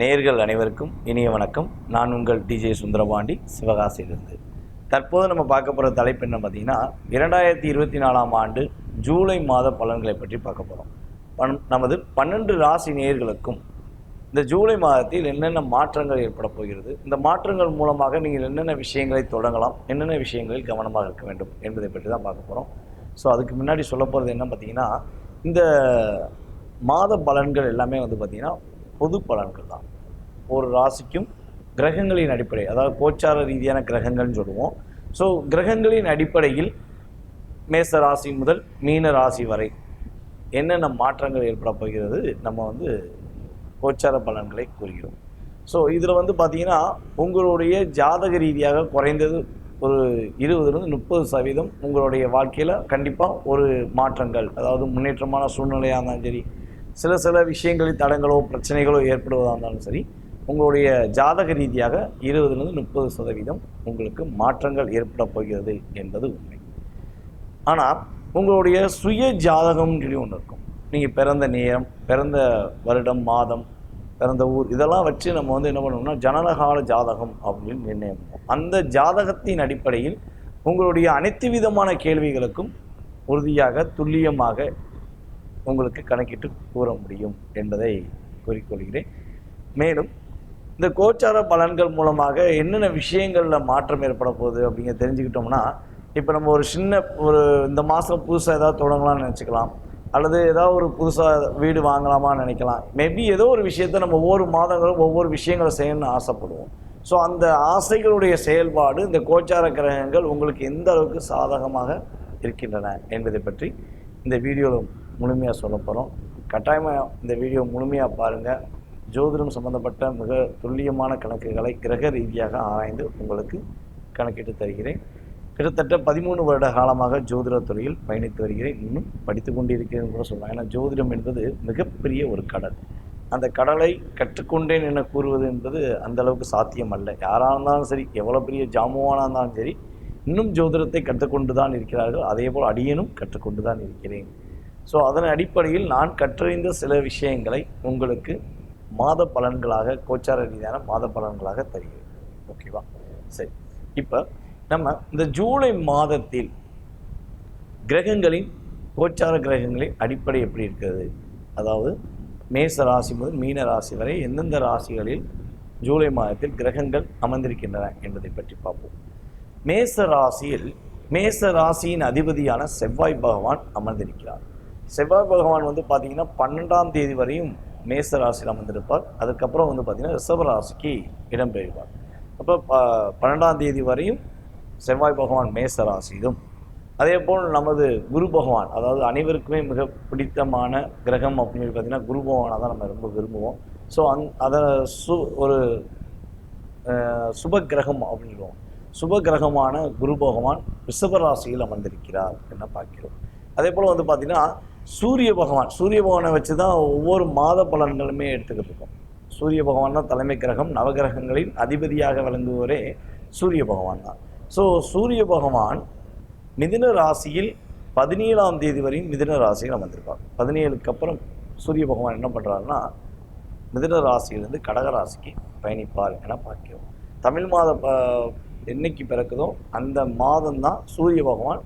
நேர்கள் அனைவருக்கும் இனிய வணக்கம். நான் உங்கள் டிஜே சுந்தரபாண்டி சிவகாசியிலிருந்து. தற்போது நம்ம பார்க்க போகிற தலைப்பு என்ன பார்த்தீங்கன்னா இரண்டாயிரத்தி இருபத்தி நாலாம் ஆண்டு ஜூலை மாத பலன்களை பற்றி பார்க்க போகிறோம் பன் நமது பன்னெண்டு ராசி நேயர்களுக்கும் இந்த ஜூலை மாதத்தில் என்னென்ன மாற்றங்கள் ஏற்பட போகிறது இந்த மாற்றங்கள் மூலமாக நீங்கள் என்னென்ன விஷயங்களை தொடங்கலாம் என்னென்ன விஷயங்களில் கவனமாக இருக்க வேண்டும் என்பதை பற்றி தான் பார்க்க போகிறோம் ஸோ அதுக்கு முன்னாடி சொல்ல போகிறது என்ன பார்த்தீங்கன்னா இந்த மாத பலன்கள் எல்லாமே வந்து பார்த்திங்கன்னா பொது பலன்கள் தான். ஒரு ராசிக்கும் கிரகங்களின் அடிப்படை அதாவது கோச்சார ரீதியான கிரகங்கள்னு சொல்லுவோம். ஸோ கிரகங்களின் அடிப்படையில் மேச ராசி முதல் மீன ராசி வரை என்னென்ன மாற்றங்கள் ஏற்பட போகிறது நம்ம வந்து கோச்சார பலன்களை கூறுகிறோம். ஸோ இதில் வந்து பார்த்தீங்கன்னா உங்களுடைய ஜாதக ரீதியாக குறைந்தது ஒரு இருபதுலேருந்து முப்பது சதவீதம் உங்களுடைய வாழ்க்கையில் கண்டிப்பாக ஒரு மாற்றங்கள் அதாவது முன்னேற்றமான சூழ்நிலையாக இருந்தாலும் சரி சில சில விஷயங்களில் தடங்களோ பிரச்சனைகளோ ஏற்படுவதாக இருந்தாலும் சரி உங்களுடைய ஜாதக ரீதியாக இருபதுலேருந்து முப்பது சதவீதம் உங்களுக்கு மாற்றங்கள் ஏற்பட போகிறது என்பது உண்மை. ஆனால் உங்களுடைய சுய ஜாதகம்னு சொல்லி ஒன்று இருக்கும். நீங்கள் பிறந்த நேரம் பிறந்த வருடம் மாதம் பிறந்த ஊர் இதெல்லாம் வச்சு நம்ம வந்து என்ன பண்ணோம்னா ஜனனகால ஜாதகம் அப்படின்னு நிர்ணயம் பண்ணுவோம். அந்த ஜாதகத்தின் அடிப்படையில் உங்களுடைய அனைத்து விதமான கேள்விகளுக்கும் உறுதியாக துல்லியமாக உங்களுக்கு கணக்கிட்டு கூற முடியும் என்பதை கூறிக்கொள்கிறேன். மேலும் இந்த கோச்சார பலன்கள் மூலமாக என்னென்ன விஷயங்களில் மாற்றம் ஏற்பட போகுது அப்படிங்க தெரிஞ்சுக்கிட்டோம்னா இப்போ நம்ம ஒரு சின்ன ஒரு இந்த மாதம் புதுசாக ஏதாவது தொடங்கலாம்னு நினச்சிக்கலாம். அல்லது ஏதாவது ஒரு புதுசாக வீடு வாங்கலாமான்னு நினைக்கலாம். மேபி ஏதோ ஒரு விஷயத்த நம்ம ஒவ்வொரு மாதங்களும் ஒவ்வொரு விஷயங்களை செய்யணும்னு ஆசைப்படுவோம். ஸோ அந்த ஆசைகளுடைய செயல்பாடு இந்த கோச்சார கிரகங்கள் உங்களுக்கு எந்த அளவுக்கு சாதகமாக இருக்கின்றன என்பதை பற்றி இந்த வீடியோவில் முழுமையாக சொல்ல போகிறோம் கட்டாயமாக இந்த வீடியோ முழுமையாக பாருங்கள் ஜோதிடம் சம்பந்தப்பட்ட மிக துல்லியமான கணக்குகளை கிரக ரீதியாக ஆராய்ந்து உங்களுக்கு கணக்கிட்டு தருகிறேன். கிட்டத்தட்ட பதிமூணு வருட காலமாக ஜோதிட துறையில் பயணித்து வருகிறேன். இன்னும் படித்து கொண்டிருக்கிறேன் கூட சொல்லலாம். ஏன்னா ஜோதிடம் என்பது மிகப்பெரிய ஒரு கடல். அந்த கடலை கற்றுக்கொண்டேன் என கூறுவது என்பது அந்த அளவுக்கு சாத்தியம் அல்ல யாராக இருந்தாலும் சரி எவ்வளோ பெரிய ஜாமுவானாக இருந்தாலும் சரி இன்னும் ஜோதிடத்தை கற்றுக்கொண்டு தான் இருக்கிறார்கள். அதே போல் அடியனும் கற்றுக்கொண்டு தான் இருக்கிறேன். ஸோ அதன் அடிப்படையில் நான் கற்றறிந்த சில விஷயங்களை உங்களுக்கு மாத பலன்களாக கோச்சார ரீதியான மாத பலன்களாக தருகிறேன். ஓகேவா சரி. இப்போ நம்ம இந்த ஜூலை மாதத்தில் கிரகங்களின் கோச்சார கிரகங்களின் அடிப்படை எப்படி இருக்கிறது? அதாவது மேச ராசி முதல் மீன ராசி வரை எந்தெந்த ராசிகளில் ஜூலை மாதத்தில் கிரகங்கள் அமர்ந்திருக்கின்றன என்பதை பற்றி பார்ப்போம். மேச ராசியில் மேச ராசியின் அதிபதியான செவ்வாய் பகவான் அமர்ந்திருக்கிறார். செவ்வாய் பகவான் வந்து பார்த்தீங்கன்னா பன்னெண்டாம் தேதி வரையும் மேச ராசியில் அமர்ந்திருப்பார். அதுக்கப்புறம் வந்து பார்த்தீங்கன்னா ரிஷப ராசிக்கு இடம்பெறுவார். அப்போ ப பன்னெண்டாம் தேதி வரையும் செவ்வாய் பகவான் மேச ராசியிலும். அதே போல் நமது குரு பகவான் அதாவது அனைவருக்குமே மிக பிடித்தமான கிரகம் அப்படின்னு பார்த்திங்கன்னா பார்த்தீங்கன்னா குரு பகவானை தான் நம்ம ரொம்ப விரும்புவோம். ஸோ அந் அதை சு ஒரு சுப கிரகம் அப்படின்னு சுப கிரகமான குரு பகவான் ரிஷப ராசியில் அமர்ந்திருக்கிறார் என்ன பார்க்கிறோம். அதே போல் வந்து பார்த்திங்கன்னா சூரிய பகவான் சூரிய பகவானை வச்சு தான் ஒவ்வொரு மாத பலன்களுமே எடுத்துக்கிட்டு இருக்கோம் சூரிய பகவான் தான் தலைமை கிரகம் நவகிரகங்களின் அதிபதியாக விளங்குவரே சூரிய பகவான் தான். ஸோ சூரிய பகவான் மிதின ராசியில் பதினேழாம் தேதி வரையும் மிதின ராசியில் அமர்ந்திருப்பார் பதினேழுக்கு அப்புறம் சூரிய பகவான் என்ன பண்ணுறாருன்னா மிதின ராசியிலிருந்து கடக ராசிக்கு பயணிப்பார் என பார்க்கிறோம். தமிழ் மாத ப- என்னைக்கு பிறக்குதோ அந்த மாதம்தான் சூரிய பகவான்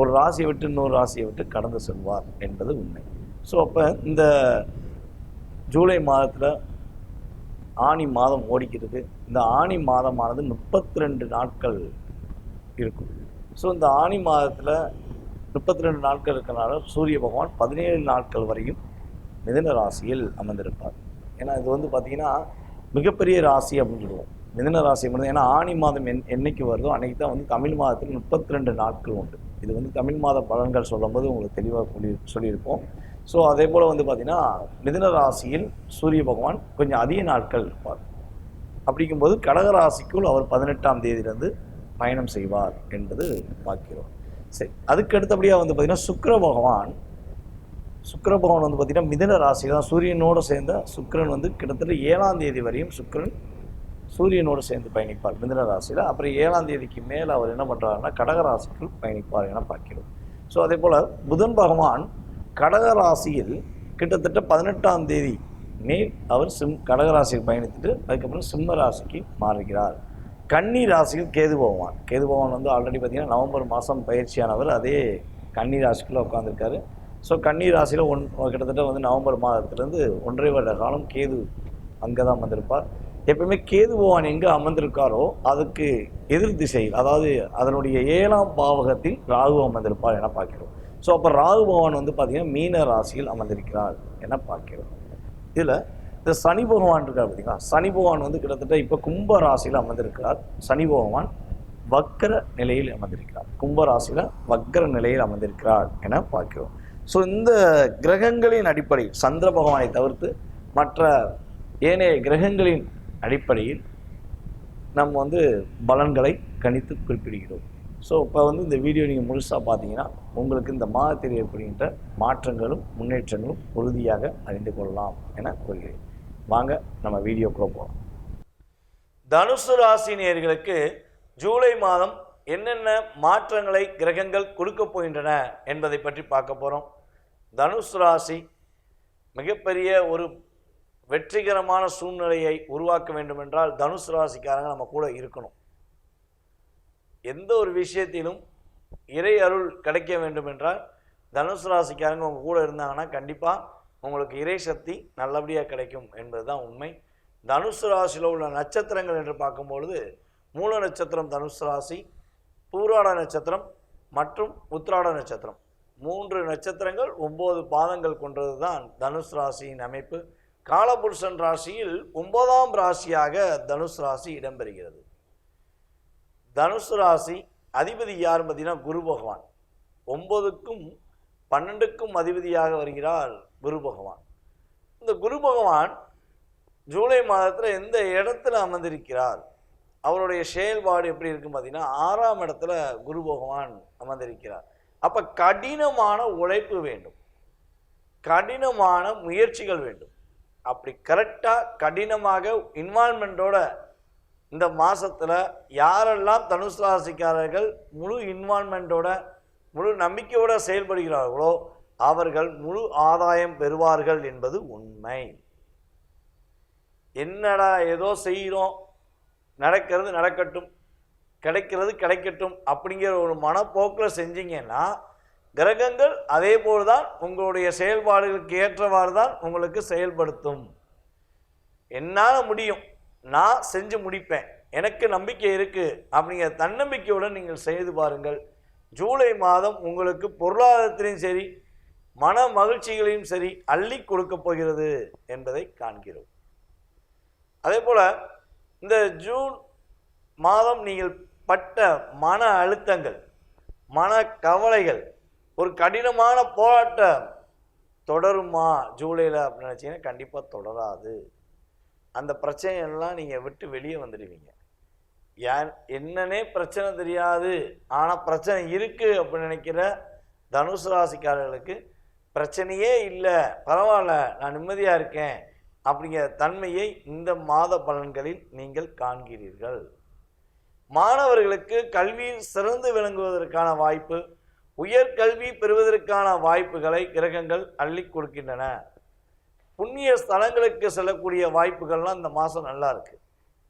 ஒரு ராசியை விட்டு இன்னொரு ராசியை விட்டு கடந்து செல்வார் என்பது உண்மை. ஸோ அப்போ இந்த ஜூலை மாதத்தில் ஆணி மாதம் ஓடிக்கிறது இந்த ஆணி மாதமானது முப்பத்தி ரெண்டு நாட்கள் இருக்கும். ஸோ இந்த ஆணி மாதத்தில் முப்பத்தி ரெண்டு நாட்கள் இருக்கிறனால சூரிய பகவான் பதினேழு நாட்கள் வரையும் மிதன ராசியில் அமர்ந்திருப்பார். ஏன்னா இது வந்து பார்த்திங்கன்னா மிகப்பெரிய ராசி அப்படின்னு சொல்லுவோம். மிதன ராசி மட்டும் ஏன்னா ஆணி மாதம் என் என்னைக்கு வருதோ அன்னைக்கு தான் வந்து தமிழ் மாதத்தில் முப்பத்தி ரெண்டு நாட்கள் உண்டு. இது வந்து தமிழ் மாத பலன்கள் சொல்லும்போது உங்களுக்கு தெளிவாக சொல்லி சொல்லியிருப்போம். ஸோ அதே போல் வந்து பார்த்திங்கன்னா மிதன ராசியில் சூரிய பகவான் கொஞ்சம் அதிக நாட்கள் இருப்பார். அப்படிங்கும்போது கடக ராசிக்குள் அவர் பதினெட்டாம் தேதியிலிருந்து பயணம் செய்வார் என்பது பார்க்கிறோம். சரி அதுக்கு அடுத்தபடியாக வந்து பார்த்திங்கன்னா சுக்கர பகவான் சுக்கர பகவான் வந்து பார்த்திங்கன்னா மிதன ராசி தான் சூரியனோடு சேர்ந்த சுக்கரன் வந்து கிட்டத்தட்ட ஏழாம் தேதி வரையும் சுக்கிரன் சூரியனோடு சேர்ந்து பயணிப்பார் மிதன ராசியில். அப்புறம் ஏழாம் தேதிக்கு மேலே அவர் என்ன பண்ணுறாருன்னா கடகராசிக்குள் பயணிப்பார் என பார்க்கிறோம். ஸோ அதே போல் புதன் பகவான் கடகராசியில் கிட்டத்தட்ட பதினெட்டாம் தேதி மே அவர் சிம் கடகராசியில் பயணித்துட்டு அதுக்கப்புறம் சிம்ம ராசிக்கு மாறுகிறார். கன்னி ராசியில் கேது பகவான். கேது பகவான் வந்து ஆல்ரெடி பார்த்திங்கன்னா நவம்பர் மாதம் பயிற்சியானவர். அதே கன்னி ராசிக்குள்ளே உட்காந்துருக்காரு ஸோ கன்னி ராசியில் ஒன் கிட்டத்தட்ட வந்து நவம்பர் மாதத்துலேருந்து ஒன்றரை வருட காலம் கேது அங்கே தான் வந்திருப்பார். எப்பவுமே கேது பகவான் எங்கே அமர்ந்திருக்காரோ அதுக்கு எதிர் திசையில் அதாவது அதனுடைய ஏழாம் பாவகத்தில் ராகு அமர்ந்திருப்பார் என பார்க்கிறோம். ஸோ அப்போ ராகு பகவான் வந்து பார்த்தீங்கன்னா மீன ராசியில் அமர்ந்திருக்கிறார் என பார்க்கிறோம். இதில் இந்த சனி பகவான் இருக்கார் பார்த்தீங்களா சனி பகவான் வந்து கிட்டத்தட்ட இப்போ கும்ப ராசியில் அமர்ந்திருக்கிறார். சனி பகவான் வக்கர நிலையில் அமர்ந்திருக்கிறார். கும்ப ராசியில் வக்கர நிலையில் அமர்ந்திருக்கிறார் என பார்க்கிறோம். ஸோ இந்த கிரகங்களின் அடிப்படையில் சந்திர பகவானை தவிர்த்து மற்ற ஏனைய கிரகங்களின் அடிப்படையில் நம்ம வந்து பலன்களை கணித்து குறிப்பிடுகிறோம். ஸோ இப்போ வந்து இந்த வீடியோ நீங்கள் முழுசாக பார்த்தீங்கன்னா உங்களுக்கு இந்த மாதத்தில் ஏற்படுகின்ற மாற்றங்களும் முன்னேற்றங்களும் உறுதியாக அறிந்து கொள்ளலாம் என கூறுகிறேன். வாங்க நம்ம வீடியோக்குள்ளே போகலாம் தனுசு ராசி ஜூலை மாதம் என்னென்ன மாற்றங்களை கிரகங்கள் கொடுக்க போகின்றன என்பதை பற்றி பார்க்க போகிறோம் தனுசு ராசி மிகப்பெரிய ஒரு வெற்றிகரமான சூழ்நிலையை உருவாக்க வேண்டுமென்றால் தனுசு ராசிக்காரங்க நம்ம கூட இருக்கணும். எந்த ஒரு விஷயத்திலும் இறை அருள் கிடைக்க வேண்டுமென்றால் தனுசு ராசிக்காரங்க உங்கள் கூட இருந்தாங்கன்னா கண்டிப்பாக உங்களுக்கு இறை சக்தி நல்லபடியாக கிடைக்கும் என்பது தான் உண்மை. தனுசு ராசியில் உள்ள நட்சத்திரங்கள் என்று பார்க்கும்பொழுது மூல நட்சத்திரம் தனுசு ராசி பூராட நட்சத்திரம் மற்றும் உத்ராட நட்சத்திரம். மூன்று நட்சத்திரங்கள் ஒம்பது பாதங்கள் கொண்டது தான் தனுசு ராசியின் அமைப்பு. காலபுருஷன் ராசியில் ஒன்பதாம் ராசியாக தனுஷ் ராசி இடம்பெறுகிறது. தனுஷ் ராசி அதிபதி யார் பார்த்தீங்கன்னா குரு பகவான். ஒன்பதுக்கும் பன்னெண்டுக்கும் அதிபதியாக வருகிறார் குரு பகவான். இந்த குரு பகவான் ஜூலை மாதத்தில் எந்த இடத்துல அமர்ந்திருக்கிறார்? அவருடைய செயல்பாடு எப்படி இருக்கும் பார்த்தீங்கன்னா ஆறாம் இடத்துல குரு பகவான் அமர்ந்திருக்கிறார். அப்போ கடினமான உழைப்பு வேண்டும். கடினமான முயற்சிகள் வேண்டும். அப்படி கரெக்டாக கடினமாக இன்வால்மெண்ட்டோட இந்த மாதத்தில் யாரெல்லாம் தனுசு ராசிக்காரர்கள் முழு இன்வால்மெண்ட்டோட முழு நம்பிக்கையோட செயல்படுகிறார்களோ அவர்கள் முழு ஆதாயம் பெறுவார்கள் என்பது உண்மை. என்னடா ஏதோ செய்கிறோம் நடக்கிறது நடக்கட்டும் கிடைக்கிறது கிடைக்கட்டும் அப்படிங்கிற ஒரு மனப்போக்கில் செஞ்சீங்கன்னா கிரகங்கள் அதே போல்தான் உங்களுடைய செயல்பாடுகளுக்கு ஏற்றவாறு தான் உங்களுக்கு செயல்படுத்தும். என்னால் முடியும். நான் செஞ்சு முடிப்பேன். எனக்கு நம்பிக்கை இருக்குது அப்படிங்கிற தன்னம்பிக்கையுடன் நீங்கள் செய்து பாருங்கள். ஜூலை மாதம் உங்களுக்கு பொருளாதாரத்திலையும் சரி மன மகிழ்ச்சிகளையும் சரி அள்ளி கொடுக்கப் போகிறது என்பதை காண்கிறோம். அதே போல் இந்த ஜூன் மாதம் நீங்கள் பட்ட மன அழுத்தங்கள் மன கவலைகள் ஒரு கடினமான போராட்டம் தொடருமா ஜூலையில் அப்படின்னு நினச்சிங்கன்னா கண்டிப்பாக தொடராது. அந்த பிரச்சனையெல்லாம் நீங்கள் விட்டு வெளியே வந்துடுவீங்க. ஏன் என்னன்னே பிரச்சனை தெரியாது. ஆனால் பிரச்சனை இருக்குது அப்படின்னு நினைக்கிற தனுசு ராசிக்காரர்களுக்கு பிரச்சனையே இல்லை. பரவாயில்ல நான் நிம்மதியாக இருக்கேன் அப்படிங்கிற தன்மையை இந்த மாத பலன்களில் நீங்கள் காண்கிறீர்கள். மாணவர்களுக்கு கல்வியில் சிறந்து விளங்குவதற்கான வாய்ப்பு உயர்கல்வி பெறுவதற்கான வாய்ப்புகளை கிரகங்கள் அள்ளி கொடுக்கின்றன. புண்ணிய ஸ்தலங்களுக்கு செல்லக்கூடிய வாய்ப்புகள்லாம் இந்த மாதம் நல்லா இருக்குது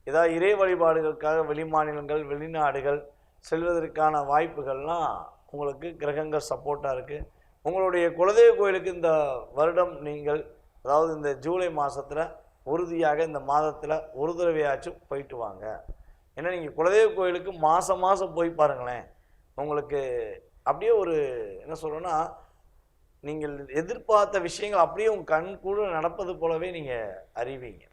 ஏதாவது இறை வழிபாடுகளுக்காக வெளிமாநிலங்கள் வெளிநாடுகள் செல்வதற்கான வாய்ப்புகள்லாம் உங்களுக்கு கிரகங்கள் சப்போர்ட்டாக இருக்குது உங்களுடைய குலதெய்வ கோயிலுக்கு இந்த வருடம் நீங்கள் அதாவது இந்த ஜூலை மாதத்தில் உறுதியாக இந்த மாதத்தில் ஒரு தடவையாச்சும் போயிட்டு வாங்க. ஏன்னா நீங்கள் குலதெய்வ கோயிலுக்கு மாதம் மாதம் போய் பாருங்களேன். உங்களுக்கு அப்படியே ஒரு என்ன சொல்கிறோன்னா நீங்கள் எதிர்பார்த்த விஷயங்கள் அப்படியே உங்கள் கண் கூட நடப்பது போலவே நீங்கள் அறிவீங்க.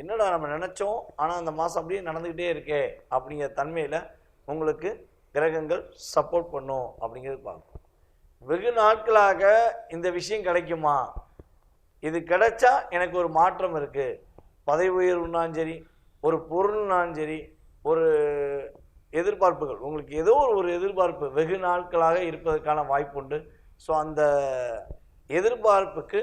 என்னடா நம்ம நினச்சோம் ஆனால் அந்த மாதம் அப்படியே நடந்துக்கிட்டே இருக்கே அப்படிங்கிற தன்மையில் உங்களுக்கு கிரகங்கள் சப்போர்ட் பண்ணும் அப்படிங்கிறது பார்க்கும் வெகு நாட்களாக இந்த விஷயம் கிடைக்குமா? இது கிடைச்சா எனக்கு ஒரு மாற்றம் இருக்குது பதவி உயர்வுனாலும் சரி ஒரு பொருள்னாலும் சரி ஒரு எதிர்பார்ப்புகள். உங்களுக்கு ஏதோ ஒரு எதிர்பார்ப்பு வெகு நாட்களாக இருப்பதற்கான வாய்ப்புண்டு. ஸோ அந்த எதிர்பார்ப்புக்கு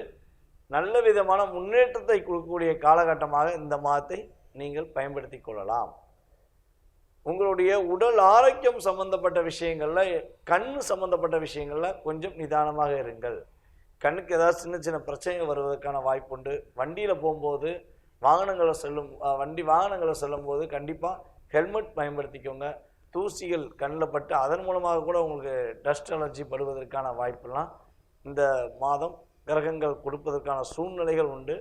நல்ல விதமான முன்னேற்றத்தை கொடுக்கக்கூடிய காலகட்டமாக இந்த மாதத்தை நீங்கள் பயன்படுத்தி கொள்ளலாம். உங்களுடைய உடல் ஆரோக்கியம் சம்பந்தப்பட்ட விஷயங்களில் கண் சம்பந்தப்பட்ட விஷயங்களில் கொஞ்சம் நிதானமாக இருங்கள். கண்ணுக்கு ஏதாவது சின்ன சின்ன பிரச்சனைகள் வருவதற்கான வாய்ப்புண்டு. வண்டியில் போகும்போது வாகனங்களை செல்லும் வண்டி வாகனங்களை செல்லும்போது கண்டிப்பாக ஹெல்மெட் பயன்படுத்திக்கோங்க. தூசிகள் கண்ணில் பட்டு அதன் மூலமாக கூட உங்களுக்கு டஸ்ட் அலர்ஜி படுவதற்கான வாய்ப்பெல்லாம் இந்த மாதம் கிரகங்கள் கொடுப்பதற்கான சூழ்நிலைகள் உண்டு.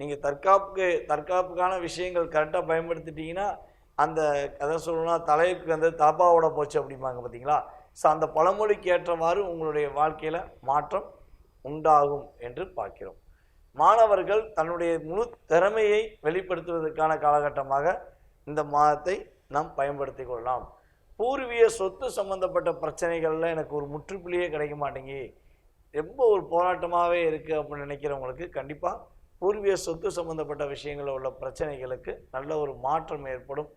நீங்கள் தற்காப்புக்கு தற்காப்புக்கான விஷயங்கள் கரெக்டாக பயன்படுத்திட்டீங்கன்னா அந்த கதை சொல்லணும்னா தலைக்கு வந்து தாப்பாவோட போச்சு அப்படிம்பாங்க பார்த்தீங்களா ஸோ அந்த பழமொழிக்கு ஏற்றவாறு உங்களுடைய வாழ்க்கையில் மாற்றம் உண்டாகும் என்று பார்க்கிறோம். மாணவர்கள் தன்னுடைய முழு திறமையை வெளிப்படுத்துவதற்கான காலகட்டமாக இந்த மாதத்தை நாம் பயன்படுத்தி கொள்ளலாம். பூர்வீக சொத்து சம்பந்தப்பட்ட பிரச்சனைகளில் எனக்கு ஒரு முற்றுப்புள்ளியே கிடைக்க மாட்டேங்கி ரொம்ப ஒரு போராட்டமாகவே இருக்குது அப்படின்னு நினைக்கிறவங்களுக்கு கண்டிப்பாக பூர்வீக சொத்து சம்பந்தப்பட்ட விஷயங்களில் உள்ள பிரச்சனைகளுக்கு நல்ல ஒரு மாற்றம் ஏற்படும்.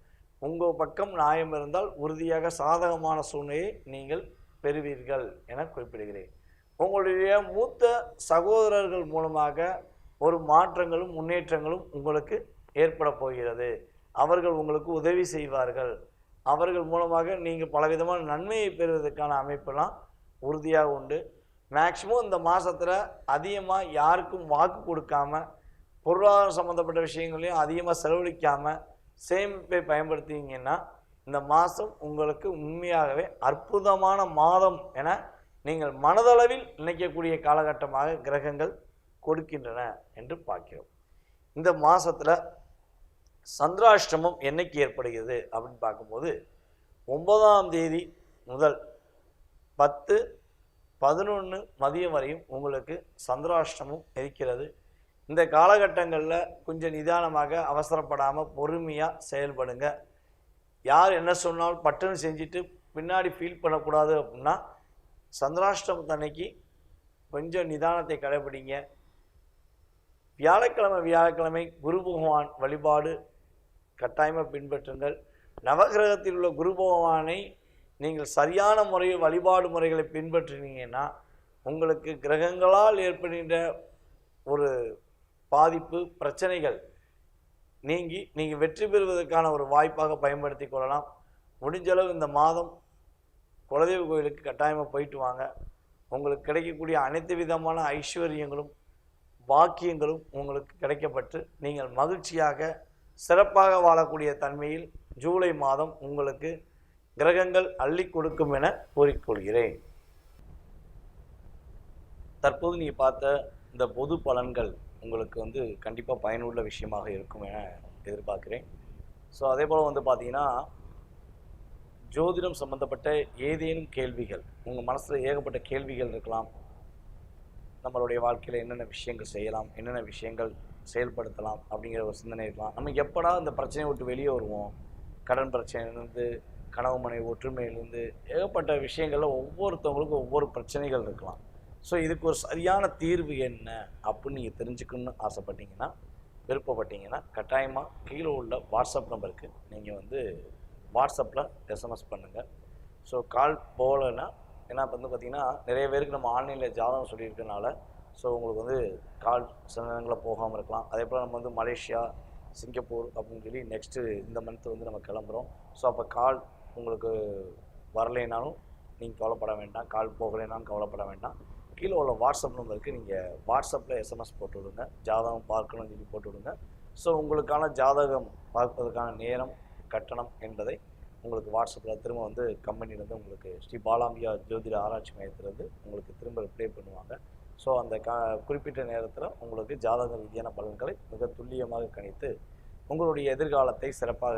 உங்கள் பக்கம் நியாயம் இருந்தால் உறுதியாக சாதகமான சூழ்நிலையை நீங்கள் பெறுவீர்கள் என குறிப்பிடுகிறேன். உங்களுடைய மூத்த சகோதரர்கள் மூலமாக ஒரு மாற்றங்களும் முன்னேற்றங்களும் உங்களுக்கு ஏற்பட போகிறது. அவர்கள் உங்களுக்கு உதவி செய்வார்கள். அவர்கள் மூலமாக நீங்கள் பலவிதமான நன்மையை பெறுவதற்கான அமைப்பெல்லாம் உறுதியாக உண்டு. மேக்சிமம் இந்த மாதத்தில் அதிகமாக யாருக்கும் வாக்கு கொடுக்காம பொருளாதாரம் சம்மந்தப்பட்ட விஷயங்களையும் அதிகமாக செலவழிக்காமல் சேமிப்பை பயன்படுத்திங்கன்னா இந்த மாதம் உங்களுக்கு உண்மையாகவே அற்புதமான மாதம் என நீங்கள் மனதளவில் நினைக்கக்கூடிய காலகட்டமாக கிரகங்கள் கொடுக்கின்றன என்று பார்க்கிறோம். இந்த மாதத்தில் சந்திராஷ்டமம் என்னைக்கு ஏற்படுகிறது அப்படின்னு பார்க்கும்போது ஒன்பதாம் தேதி முதல் பத்து பதினொன்று மதியம் வரையும் உங்களுக்கு சந்திராஷ்டமம் இருக்கிறது. இந்த காலகட்டங்களில் கொஞ்சம் நிதானமாக அவசரப்படாமல் பொறுமையாக செயல்படுங்க. யார் என்ன சொன்னாலும் பட்டுன்னு செஞ்சுட்டு பின்னாடி ஃபீல் பண்ணக்கூடாது அப்படின்னா சந்திராஷ்டமத்தன்னைக்கு கொஞ்சம் நிதானத்தை கடைபிடிங்க. வியாழக்கிழமை வியாழக்கிழமை குரு பகவான் வழிபாடு கட்டாயமாக பின்பற்றுங்கள். நவகிரகத்தில் உள்ள குரு பகவானை நீங்கள் சரியான முறையில் வழிபாடு முறைகளை பின்பற்றினீங்கன்னா உங்களுக்கு கிரகங்களால் ஏற்படுகின்ற ஒரு பாதிப்பு பிரச்சனைகள் நீங்கி நீங்கள் வெற்றி பெறுவதற்கான ஒரு வாய்ப்பாக பயன்படுத்தி கொள்ளலாம். முடிஞ்சளவு இந்த மாதம் குலதெய்வ கோயிலுக்கு கட்டாயமாக போயிட்டு வாங்க. உங்களுக்கு கிடைக்கக்கூடிய அனைத்து விதமான ஐஸ்வர்யங்களும் பாக்கியங்களும் உங்களுக்கு கிடைக்கப்பட்டு நீங்கள் மகிழ்ச்சியாக சிறப்பாக வாழக்கூடிய தன்மையில் ஜூலை மாதம் உங்களுக்கு கிரகங்கள் அள்ளி கொடுக்கும் என கூறிக்கொள்கிறேன். தற்போது நீங்கள் பார்த்த இந்த பொது பலன்கள் உங்களுக்கு வந்து கண்டிப்பாக பயனுள்ள விஷயமாக இருக்கும் என எதிர்பார்க்கிறேன். ஸோ அதே போல் வந்து பார்த்தீங்கன்னா ஜோதிடம் சம்மந்தப்பட்ட ஏதேனும் கேள்விகள் உங்கள் மனசில் ஏகப்பட்ட கேள்விகள் இருக்கலாம். நம்மளுடைய வாழ்க்கையில் என்னென்ன விஷயங்கள் செய்யலாம் என்னென்ன விஷயங்கள் செயல்படுத்தலாம் அப்படிங்கிற ஒரு சிந்தனை இருக்கலாம். நம்ம எப்படா இந்த பிரச்சனையை விட்டு வெளியே வருவோம்? கடன் பிரச்சனையிலேருந்து கனவு மனைவி ஒற்றுமையிலேருந்து ஏகப்பட்ட விஷயங்களில் ஒவ்வொருத்தவங்களுக்கும் ஒவ்வொரு பிரச்சனைகள் இருக்கலாம். ஸோ இதுக்கு ஒரு சரியான தீர்வு என்ன அப்படின்னு நீங்கள் தெரிஞ்சுக்கணும்னு ஆசைப்பட்டீங்கன்னா விருப்பப்பட்டீங்கன்னா கட்டாயமாக கீழே உள்ள வாட்ஸ்அப் நம்பருக்கு நீங்கள் வந்து வாட்ஸ்அப்பில் எஸ்எம்எஸ் பண்ணுங்கள் ஸோ கால் போகலைன்னா ஏன்னா இப்போ வந்து பார்த்திங்கன்னா நிறைய பேருக்கு நம்ம ஆன்லைனில் ஜாதகம் சொல்லியிருக்கனால ஸோ உங்களுக்கு வந்து கால் சில நேரங்களில் போகாமல் இருக்கலாம். அதே போல் நம்ம வந்து மலேசியா சிங்கப்பூர் அப்படின்னு சொல்லி நெக்ஸ்ட்டு இந்த மந்த்து வந்து நம்ம கிளம்புறோம். ஸோ அப்போ கால் உங்களுக்கு வரலைனாலும் நீங்கள் கவலைப்பட வேண்டாம். கால் போகலைனாலும் கவலைப்பட வேண்டாம். கீழே உள்ள வாட்ஸ்அப் நம்பருக்கு நீங்கள் வாட்ஸ்அப்பில் எஸ்எம்எஸ் போட்டு விடுங்க. ஜாதகம் பார்க்கணும்னு சொல்லி போட்டு விடுங்க. ஸோ உங்களுக்கான ஜாதகம் பார்ப்பதற்கான நேரம் கட்டணம் என்பதை உங்களுக்கு வாட்ஸ்அப்பில் திரும்ப வந்து கம்பெனிலேருந்து உங்களுக்கு ஸ்ரீ பாலாம்பியா ஜோதிட ஆராய்ச்சி மையத்திலேருந்து உங்களுக்கு திரும்ப ரிப்ளை பண்ணுவாங்க. ஸோ அந்த க குறிப்பிட்ட நேரத்தில் உங்களுக்கு ஜாதக ரீதியான பலன்களை மிக துல்லியமாக கணித்து உங்களுடைய எதிர்காலத்தை சிறப்பாக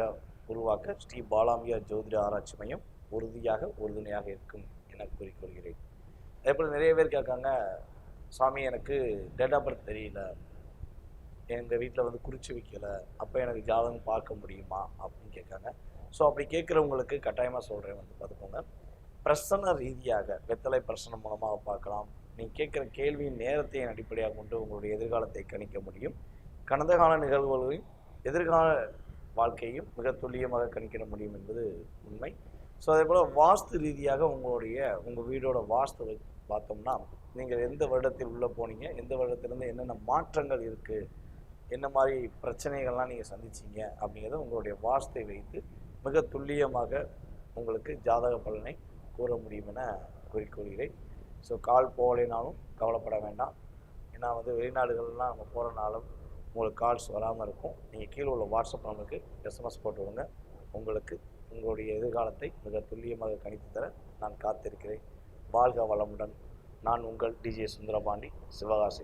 உருவாக்க ஸ்ரீ பாலாமியார் ஜோதிட ஆராய்ச்சி மையம் உறுதியாக உறுதுணையாக இருக்கும் என கூறிக்கொள்கிறேன். அதே போல் நிறைய பேர் கேட்காங்க சாமி எனக்கு டேட் ஆஃப் பர்த் தெரியல. எங்கள் வீட்டில் வந்து குறித்து வைக்கல. அப்போ எனக்கு ஜாதகம் பார்க்க முடியுமா? அப்படின்னு கேட்காங்க. ஸோ அப்படி கேட்குறவங்களுக்கு கட்டாயமாக சொல்கிறேன் வந்து பார்த்துக்கோங்க. பிரசன ரீதியாக வெத்தலை பிரசனம் மூலமாக பார்க்கலாம். நீங்கள் கேட்குற கேள்வியின் நேரத்தையும் அடிப்படையாக கொண்டு உங்களுடைய எதிர்காலத்தை கணிக்க முடியும். கடந்த கால நிகழ்வுகளையும் எதிர்கால வாழ்க்கையும் மிக துல்லியமாக கணிக்கிட முடியும் என்பது உண்மை. ஸோ அதே போல் வாஸ்து ரீதியாக உங்களுடைய உங்கள் வீடோட வாஸ்துவை பார்த்தோம்னா நீங்கள் எந்த வருடத்தில் உள்ளே போனீங்க? எந்த வருடத்திலேருந்து என்னென்ன மாற்றங்கள் இருக்குது என்ன மாதிரி பிரச்சனைகள்லாம் நீங்கள் சந்திச்சீங்க? அப்படிங்கிறத உங்களுடைய வாஸ்தை வைத்து மிக துல்லியமாக உங்களுக்கு ஜாதக பலனை கூற முடியும் என கூறிக்கொள்கிறேன். ஸோ கால் போகலைனாலும் கவலைப்பட வேண்டாம். ஏன்னா வந்து வெளிநாடுகள்லாம் நம்ம போகிறனாலும் உங்களுக்கு கால்ஸ் வராமல் இருக்கும். நீங்கள் கீழே உள்ள வாட்ஸ்அப் நம்பருக்கு எஸ்எம்எஸ் போட்டு உங்களுக்கு உங்களுடைய எதிர்காலத்தை மிக துல்லியமாக கணித்து தர நான் காத்திருக்கிறேன். வாழ்க வளமுடன். நான் உங்கள் டிஜே சுந்தரபாண்டி. சிவகாசி.